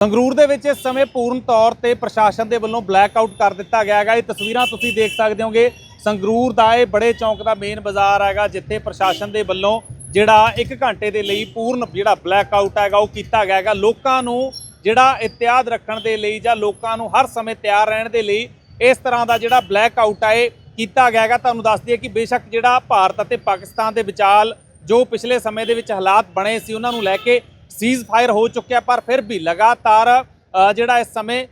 ਸੰਗਰੂਰ ਦੇ ਵਿੱਚ ਇਸ ਸਮੇਂ ਪੂਰਨ ਤੌਰ ਤੇ ਪ੍ਰਸ਼ਾਸਨ ਦੇ ਵੱਲੋਂ ਬਲੈਕ ਆਊਟ ਕਰ ਦਿੱਤਾ ਗਿਆ ਹੈਗਾ। ਇਹ ਤਸਵੀਰਾਂ ਤੁਸੀਂ ਦੇਖ ਸਕਦੇ ਹੋਗੇ। ਸੰਗਰੂਰ ਦਾ ਇਹ ਬੜੇ ਚੌਂਕ ਦਾ ਮੇਨ ਬਾਜ਼ਾਰ ਹੈਗਾ, ਜਿੱਥੇ ਪ੍ਰਸ਼ਾਸਨ ਦੇ ਵੱਲੋਂ ਜਿਹੜਾ 1 ਘੰਟੇ ਦੇ ਲਈ ਪੂਰਨ ਜਿਹੜਾ ਬਲੈਕ ਆਊਟ ਹੈਗਾ, ਉਹ ਕੀਤਾ ਗਿਆ ਹੈਗਾ। ਲੋਕਾਂ ਨੂੰ ਜਿਹੜਾ ਇਤਿਆਦ ਰੱਖਣ ਦੇ ਲਈ ਜਾਂ ਲੋਕਾਂ ਨੂੰ ਹਰ ਸਮੇਂ ਤਿਆਰ ਰਹਿਣ ਦੇ ਲਈ ਇਸ ਤਰ੍ਹਾਂ ਦਾ ਜਿਹੜਾ ਬਲੈਕ ਆਊਟ ਹੈ ਇਹ ਕੀਤਾ ਗਿਆ ਹੈਗਾ। ਤੁਹਾਨੂੰ ਦੱਸ ਦਈਏ ਕਿ ਬੇਸ਼ੱਕ ਜਿਹੜਾ ਭਾਰਤ ਅਤੇ ਪਾਕਿਸਤਾਨ ਦੇ ਵਿਚਾਲ ਜੋ ਪਿਛਲੇ ਸਮੇਂ ਦੇ ਵਿੱਚ ਹਾਲਾਤ ਬਣੇ ਸੀ, ਉਹਨਾਂ ਨੂੰ ਲੈ ਕੇ ਸੀਜ਼ ਫਾਇਰ ਹੋ ਚੁੱਕਿਆ, ਪਰ ਫਿਰ ਵੀ ਲਗਾਤਾਰ ਜਿਹੜਾ ਇਸ ਸਮੇਂ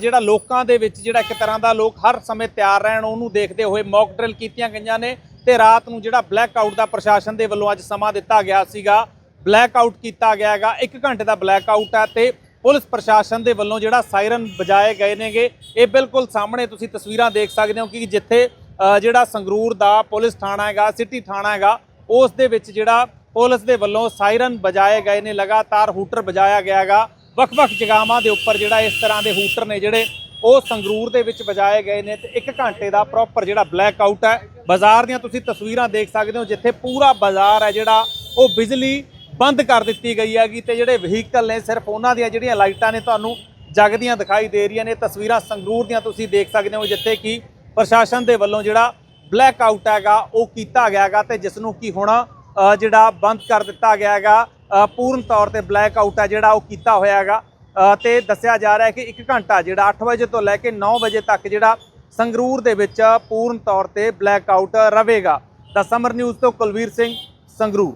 ਜਿਹੜਾ ਲੋਕਾਂ ਦੇ ਵਿੱਚ, ਜਿਹੜਾ ਇੱਕ ਤਰ੍ਹਾਂ ਦਾ ਲੋਕ ਹਰ ਸਮੇਂ ਤਿਆਰ ਰਹਿਣ, ਉਹਨੂੰ ਦੇਖਦੇ ਹੋਏ ਮੌਕ ਡਰਿਲ ਕੀਤੀਆਂ ਗਈਆਂ ਨੇ ਤੇ ਰਾਤ ਨੂੰ ਜਿਹੜਾ ਬਲੈਕ ਆਊਟ ਦਾ ਪ੍ਰਸ਼ਾਸਨ ਦੇ ਵੱਲੋਂ ਅੱਜ ਸਮਾਂ ਦਿੱਤਾ ਗਿਆ ਸੀਗਾ। ਬਲੈਕ ਆਊਟ ਕੀਤਾ ਗਿਆ ਹੈਗਾ 1 ਘੰਟੇ ਦਾ ਬਲੈਕ ਆਊਟ ਹੈ ਤੇ ਪੁਲਿਸ ਪ੍ਰਸ਼ਾਸਨ ਦੇ ਵੱਲੋਂ ਜਿਹੜਾ ਸਾਇਰਨ ਵਜਾਏ ਗਏ ਨੇਗੇ। ਇਹ ਬਿਲਕੁਲ ਸਾਹਮਣੇ ਤੁਸੀਂ ਤਸਵੀਰਾਂ ਦੇਖ ਸਕਦੇ ਹੋ ਕਿ ਜਿੱਥੇ ਜਿਹੜਾ ਸੰਗਰੂਰ ਦਾ ਪੁਲਿਸ ਥਾਣਾ ਹੈਗਾ ਸਿਟੀ ਥਾਣਾ ਹੈਗਾ, ਉਸ ਦੇ ਵਿੱਚ ਜਿਹੜਾ ਪੁਲਿਸ ਦੇ ਵੱਲੋਂ ਸਾਇਰਨ ਵਜਾਏ ਗਏ ਨੇ, ਲਗਾਤਾਰ ਹੂਟਰ ਵਜਾਇਆ ਗਿਆ ਹੈਗਾ ਵੱਖ-ਵੱਖ ਜਗਾਵਾਂ ਦੇ ਉੱਪਰ ਜਿਹੜਾ ਇਸ ਤਰ੍ਹਾਂ ਦੇ ਹੂਟਰ ਨੇ ਜਿਹੜੇ, ਉਹ ਸੰਗਰੂਰ ਦੇ ਵਿੱਚ ਵਜਾਏ ਗਏ ਨੇ ਤੇ 1 ਘੰਟੇ ਦਾ ਪ੍ਰੋਪਰ ਜਿਹੜਾ ਬਲੈਕ ਆਊਟ ਹੈ। ਬਾਜ਼ਾਰ ਦੀਆਂ ਤੁਸੀਂ ਤਸਵੀਰਾਂ ਦੇਖ ਸਕਦੇ ਹੋ, ਜਿੱਥੇ ਪੂਰਾ ਬਾਜ਼ਾਰ ਹੈ ਜਿਹੜਾ, ਉਹ ਬਿਜਲੀ ਬੰਦ ਕਰ ਦਿੱਤੀ ਗਈ ਹੈਗੀ ਤੇ ਜਿਹੜੇ ਵਹੀਕਲ ਨੇ, ਸਿਰਫ ਉਹਨਾਂ ਦੀਆਂ ਜਿਹੜੀਆਂ ਲਾਈਟਾਂ ਨੇ ਤੁਹਾਨੂੰ ਜਗਦੀਆਂ ਦਿਖਾਈ ਦੇ ਰਹੀਆਂ ਨੇ। ਤਸਵੀਰਾਂ ਸੰਗਰੂਰ ਦੀਆਂ ਤੁਸੀਂ ਦੇਖ ਸਕਦੇ ਹੋ, ਜਿੱਥੇ ਕਿ ਪ੍ਰਸ਼ਾਸਨ ਦੇ ਵੱਲੋਂ ਜਿਹੜਾ ਬਲੈਕ ਆਊਟ ਹੈਗਾ, ਉਹ ਕੀਤਾ ਗਿਆ ਹੈਗਾ ਤੇ ਜਿਸ ਨੂੰ ਕੀ ਹੁਣ ਜਿਹੜਾ ਬੰਦ ਕਰ ਦਿੱਤਾ ਗਿਆ ਹੈਗਾ ਪੂਰਨ ਤੌਰ ਤੇ ਬਲੈਕ ਆਊਟ ਆ ਜਿਹੜਾ ਉਹ ਕੀਤਾ ਹੋਇਆ ਹੈਗਾ। ਅ, ਤੇ ਦੱਸਿਆ ਜਾ ਰਿਹਾ ਹੈ ਕਿ 1 ਘੰਟਾ ਜਿਹੜਾ 8 ਵਜੇ ਤੋਂ ਲੈ ਕੇ 9 ਵਜੇ ਤੱਕ ਜਿਹੜਾ ਸੰਗਰੂਰ ਦੇ ਵਿੱਚ ਪੂਰਨ ਤੌਰ ਤੇ ਬਲੈਕ ਆਊਟ ਰਹੇਗਾ ਦਾ ਸਮਰ ਨਿਊਜ਼ ਤੋਂ ਕੁਲਵੀਰ ਸਿੰਘ ਸੰਗਰੂਰ।